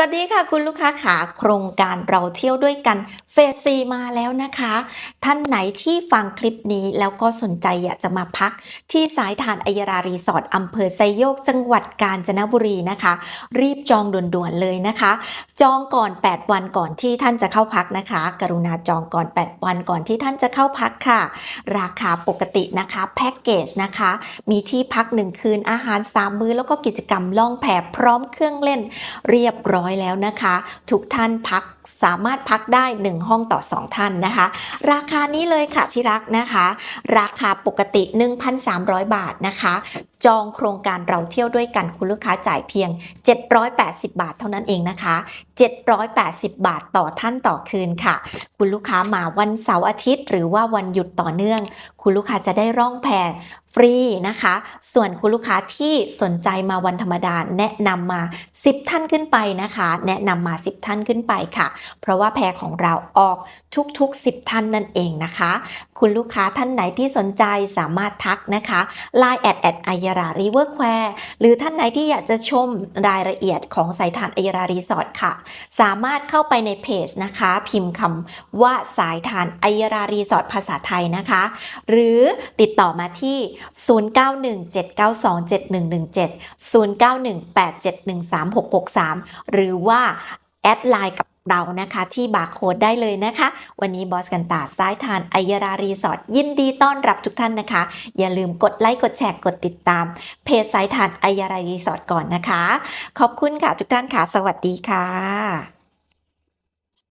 สวัสดีค่ะคุณลูกค้าขาโครงการเราเที่ยวด้วยกันเฟสซีมาแล้วนะคะ ท่านไหนที่ฟังคลิปนี้แล้วก็สนใจอยากจะมาพัก ที่สายทานอัยรารีสอร์ทอำเภอไซโยกจังหวัดกาญจนบุรีนะคะ รีบจองด่วนๆเลยนะคะ จองก่อน 8 วันก่อนที่ท่านจะเข้าพักนะคะ กรุณาจองก่อน 8 วันก่อนที่ท่านจะเข้าพักค่ะ ราคาปกตินะคะแพ็กเกจนะคะ มีที่พัก 1 คืนอาหาร 3 มื้อแล้วก็กิจกรรมล่องแพพร้อมเครื่องเล่น เรียบร้อยแล้วนะคะ ทุกท่านพักสามารถพักได้ 1 ห้องต่อ 2 ท่านนะคะ ราคานี้เลยค่ะที่รักนะคะ ราคาปกติ 1,300 บาทนะคะ จองโครงการเราเที่ยวด้วยกันคุณลูกค้าจ่ายเพียง 780 บาทเท่านั้นเองนะคะ 780 บาทต่อท่านต่อคืนค่ะ คุณลูกค้ามาวันเสาร์อาทิตย์ หรือว่าวันหยุดต่อเนื่อง คุณลูกค้าจะได้ร่องแพฟ รีนะคะ ส่วนคุณลูกค้าที่สนใจมาวันธรรมดาแนะนำมา 10 ท่านขึ้นไปนะคะ แนะนำมา 10 ท่านขึ้นไปค่ะ เพราะว่าแพรของเราออกทุกๆ 10 ท่านนั่นเองนะคะ คุณลูกค้าท่านไหนที่สนใจสามารถทักนะคะ Line แอดแอดไอยรารีเวอร์แควร์หรือท่านไหนที่อยากจะชมรายละเอียดของสายทานไอยรารีสอร์ทค่ะ สามารถเข้าไปในเพจนะคะ พิมพ์คำว่าสายทานไอยรารีสอร์ทภาษาไทยนะคะ หรือติดต่อมาที่ 0917927117 0918713663 หรือว่าแอดไลน์กับเรานะคะที่บาร์โค้ดได้เลยนะคะ วันนี้บอสกันตาซ้ายทานไอยรารีสอร์ทยินดีต้อนรับทุกท่านนะคะ อย่าลืมกดไลค์กดแชร์กดติดตาม เพจสายทานไอยรารีสอร์ทก่อนนะคะ ขอบคุณค่ะทุกท่านค่ะ สวัสดีค่ะ